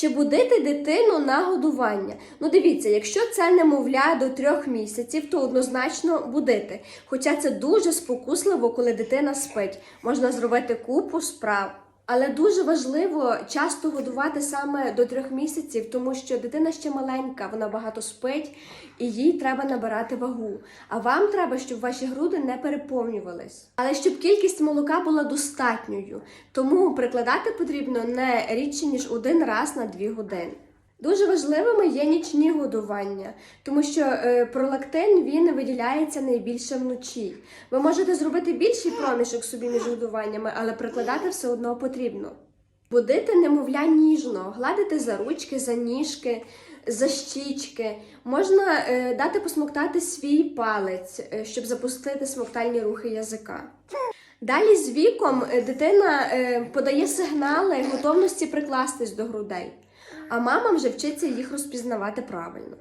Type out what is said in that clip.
Чи будити дитину на годування? Ну дивіться, якщо це немовля до трьох місяців, то однозначно будити. Хоча це дуже спокусливо, коли дитина спить. Можна зробити купу справ. Але дуже важливо часто годувати саме до трьох місяців, тому що дитина ще маленька, вона багато спить і їй треба набирати вагу. А вам треба, щоб ваші груди не переповнювались. Але щоб кількість молока була достатньою, тому прикладати потрібно не рідше ніж один раз на дві години. Дуже важливими є нічні годування, тому що е, пролактин він виділяється найбільше вночі. Ви можете зробити більший проміжок собі між годуваннями, але прикладати все одно потрібно. Будити немовля ніжно, гладити за ручки, за ніжки, за щічки. Можна е, дати посмоктати свій палець, е, щоб запустити смоктальні рухи язика. Далі з віком е, дитина е, подає сигнали готовності прикластись до грудей, а мама вже вчиться їх розпізнавати правильно.